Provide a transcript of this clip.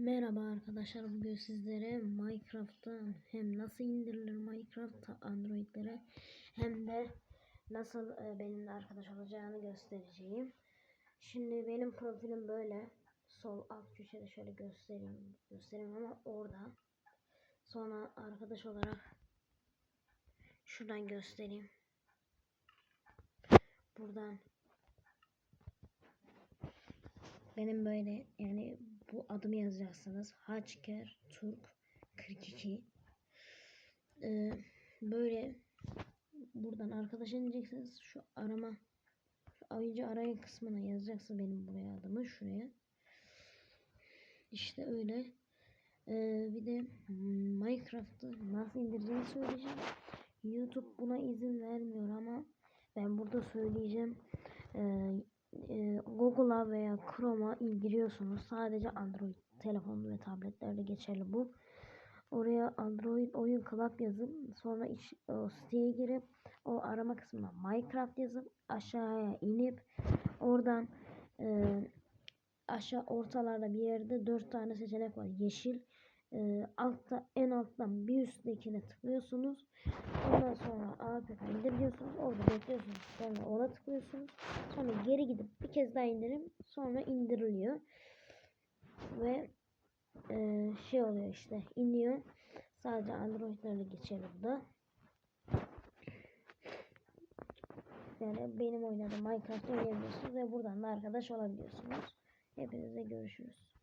Merhaba arkadaşlar bugün sizlere Minecraft'tan hem nasıl indirilir Minecraft Android'lere hem de nasıl e, benimle arkadaş olacağını göstereceğim. Şimdi benim profilim böyle sol alt köşede şöyle göstereyim göstereyim ama orada sonra arkadaş olarak şuradan göstereyim. Buradan benim böyle yani bu adımı yazacaksınız. Haçker Turk 42. Ee, böyle buradan arkadaş ineceksiniz. Şu arama şu oyuncu arayın kısmına yazacaksınız benim buraya adımı şuraya. İşte öyle. Ee, bir de Minecraft'ı nasıl indireceğini söyleyeceğim. YouTube buna izin vermiyor ama ben burada söyleyeceğim. Ee, Google'a veya Chrome'a indiriyorsunuz. Sadece Android telefon ve tabletlerde geçerli bu. Oraya Android oyun club yazıp sonra iç, o siteye girip o arama kısmına Minecraft yazıp aşağıya inip oradan e, aşağı ortalarda bir yerde dört tane seçenek var. Yeşil e, altta en alttan bir üsttekine tıklıyorsunuz. Ondan sonra APK indiriyorsunuz. Orada bekliyorsunuz. Sonra ona tıklıyorsunuz. Sonra geri gidip bir kez daha indirim. Sonra indiriliyor. Ve e, şey oluyor işte iniyor. Sadece Android'lerle geçerli bu da. Yani benim oynadığım Minecraft oynayabiliyorsunuz ve buradan da arkadaş olabiliyorsunuz. Hepinize görüşürüz.